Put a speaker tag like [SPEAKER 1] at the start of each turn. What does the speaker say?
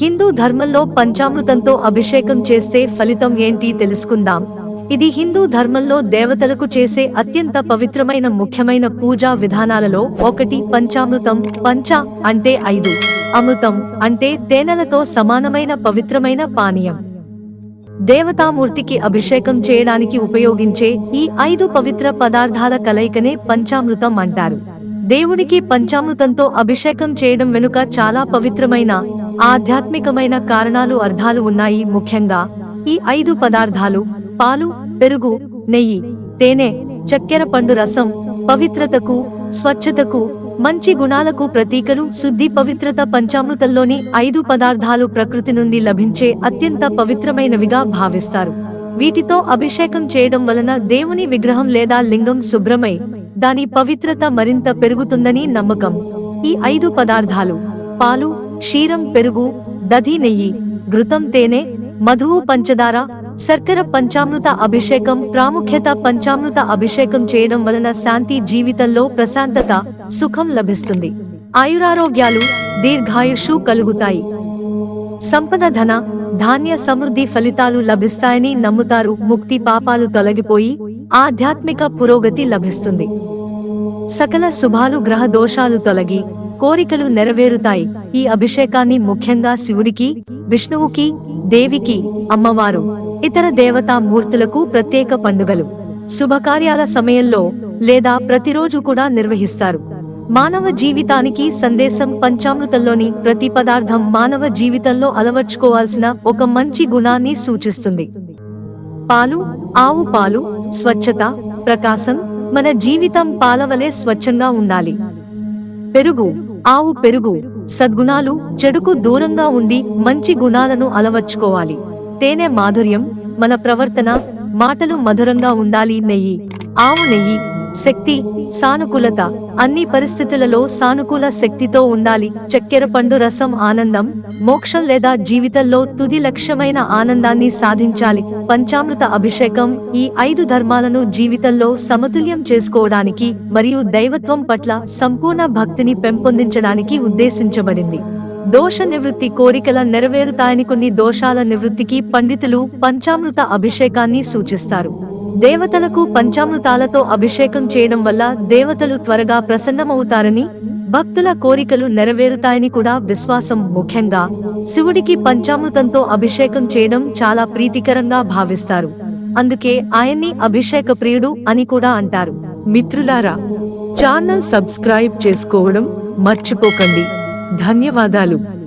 [SPEAKER 1] హిందూ ధర్మంలో పంచామృతంతో అభిషేకం చేస్తే ఫలితం ఏంటి తెలుసుకుందాం. ఇది హిందూ ధర్మంలో దేవతలకు చేసే అత్యంత పవిత్రమైన ముఖ్యమైన పూజా విధానాలలో ఒకటి పంచామృతం పంచ అంటే ఐదు. అమృతం అంటే తేనెలతో సమానమైన పవిత్రమైన పానీయం. దేవతామూర్తికి అభిషేకం చేయడానికి ఉపయోగించే ఈ ఐదు పవిత్ర పదార్థాల కలయికనే పంచామృతం అంటారు. దేవుడికి పంచామృతంతో అభిషేకం చేయడం వెనుక చాలా పవిత్రమైన ఆధ్యాత్మికమైన కారణాలు అర్థాలు ఉన్నాయి. ముఖ్యంగా ఈ ఐదు పదార్థాలు పాలు పెరుగు నెయ్యి తేనె చక్కెర పండు రసం పవిత్రతకు స్వచ్ఛతకు మంచి గుణాలకు ప్రతీకలు. శుద్ధి పవిత్రత పంచామృతంలోని ఐదు పదార్థాలు ప్రకృతి నుండి లభించే అత్యంత పవిత్రమైనవిగా భావిస్తారు. వీటితో అభిషేకం చేయడం వలన దేవుని విగ్రహం లేదా లింగం శుభ్రమై దాని పవిత్రత మరింత పెరుగుతుందని నమ్మకం. ఈ ఐదు పదార్థాలు పాలు క్షీరం పెరుగు దధి నెయ్యి ఘృతం తేనె మధువు పంచదార శర్కర పంచామృత అభిషేకం ప్రాముఖ్యత పంచామృత అభిషేకం చేయడం వలన శాంతి జీవితంలో ప్రశాంతత సుఖం లభిస్తుంది. ఆయురారోగ్యాలు దీర్ఘాయుషు కలుగుతాయి. సంపద ధన ధాన్య సమృద్ధి ఫలితాలు లభిస్తాయని నమ్ముతారు ముక్తి పాపాలు తొలగిపోయి ఆధ్యాత్మిక పురోగతి లభిస్తుంది. సకల శుభాలు గ్రహ దోషాలు తొలగి కోరికలు నెరవేరుతాయి. ఈ అభిషేకాన్ని ముఖ్యంగా శివుడికి విష్ణువుకి దేవికి అమ్మవారు ఇతర దేవతా మూర్తులకు ప్రత్యేక పండుగలు శుభకార్యాల సమయంలో లేదా ప్రతిరోజు కూడా నిర్వహిస్తారు. మానవ జీవితానికి సందేశం పంచామృతంలోని ప్రతి పదార్థం మానవ జీవితంలో అలవర్చుకోవాల్సిన ఒక మంచి గుణాన్ని సూచిస్తుంది. పాలు ఆవు పాలు స్వచ్ఛత ప్రకాశం మన జీవితం పాలవలే స్వచ్ఛంగా ఉండాలి. పెరుగు ఆవు పెరుగు సద్గుణాలు చెడుకు దూరంగా ఉండి మంచి గుణాలను అలవర్చుకోవాలి. తేనె మాధుర్యం మన ప్రవర్తన మాటలు మధురంగా ఉండాలి నెయ్యి ఆవు నెయ్యి శక్తి సానుకూలత. అన్ని పరిస్థితులలో సానుకూల శక్తితో ఉండాలి. చక్కెర పండు రసం ఆనందం మోక్షం లేదా జీవితంలో తుది లక్ష్యమైన ఆనందాన్ని సాధించాలి. పంచామృత అభిషేకం ఈ ఐదు ధర్మాలను జీవితంలో సమతుల్యం చేసుకోవడానికి మరియు దైవత్వం పట్ల సంపూర్ణ భక్తిని పెంపొందించడానికి ఉద్దేశించబడింది. దోష నివృత్తి కోరికల నెరవేరుతాయని కొన్ని దోషాల నివృత్తికి పండితులు పంచామృత అభిషేకాన్ని సూచిస్తారు. దేవతలకు పంచామృతాలతో అభిషేకం చేయడం వల్ల దేవతలు త్వరగా ప్రసన్నమవుతారని భక్తుల కోరికలు నెరవేరుతాయని కూడా విశ్వాసం ముఖ్యంగా. శివుడికి పంచామృతంతో అభిషేకం చేయడం చాలా ప్రీతికరంగా భావిస్తారు. అందుకే ఆయన్ని అభిషేక ప్రియుడు అని కూడా అంటారు. మిత్రులారా ఛానల్ సబ్స్క్రైబ్ చేసుకోవడం మర్చిపోకండి. ధన్యవాదాలు.